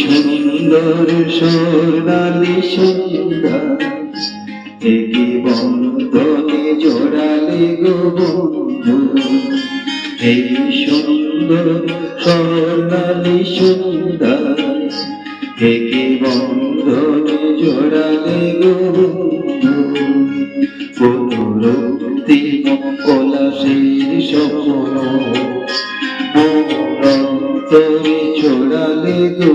সুন্দর সোনালি সন্ধ্যা একে বন্ধনে জোড়ালে গো বন্ধু। এই সুন্দর সোনালি সন্ধ্যা একে বন্ধনে জোড়ালে গো বন্ধু। পুনরুক্তি মোরন্তরে ছড়ালে গো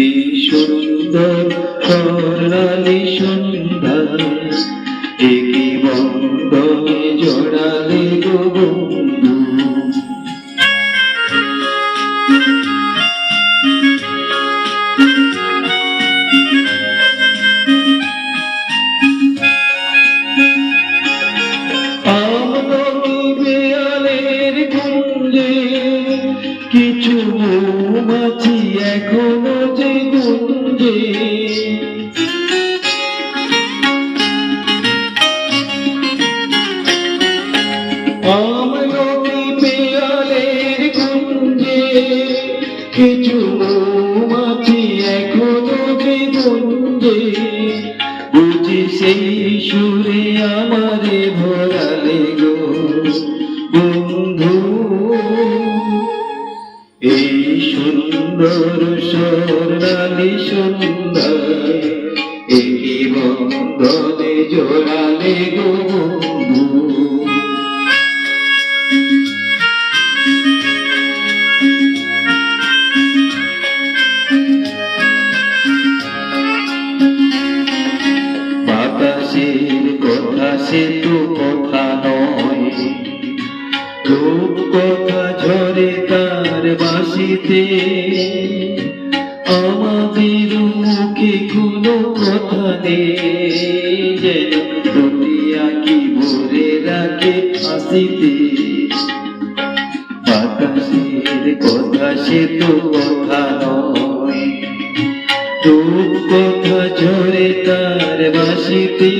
এই সুন্দর স্বর্ণালী সন্ধ্যা একে বন্ধনে জড়ালে গো বন্ধু। আমনবী কিছু মৌমাছি এখনও যে বুঝি সেই সুরে আমারে ভরালে গো বন্ধু। এই সুন্দর স্বর্ণালী সুন্দর সে তো কথা নয় রূপ কথা ঝরে তার বাসিতে আমাদের মুখে কোনো কথা নেই কি ভরে রাখে হাসিতে। বাতাসের কথা সে তো কথা নয় রূপ কথা ঝরে তার বাসিতে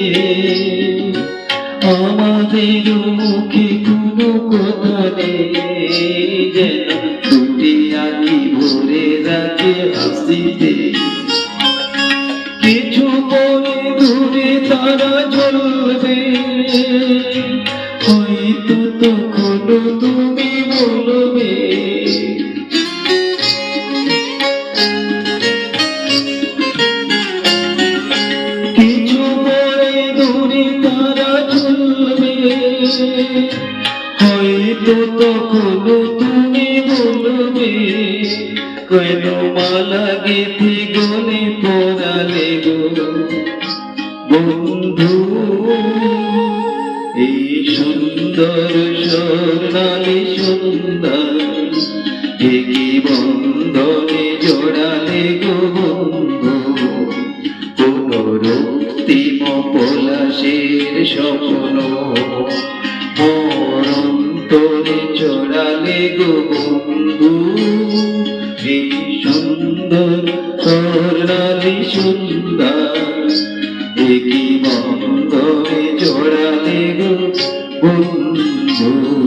আমাদের মুখে কোনো কথা নেই যেন দুটি আঁকি ভরে রাখে হাসিতে। কিছু পরে দূরে তারা জ্বলবে হয়তো তখন তুমি বলবে, কেন মালা গেথে গলে পড়ালে গো? বন্ধু, এই সুন্দর স্বর্ণালী সুন্দর একই বন্ধনে জোড়ালে গো বন্ধু। পুনরুক্তিম পলাশের স্বপ্ন সুন্দর কর্ণালি সুন্দর। একই মন্দ জোড়া দেব বন্ধু।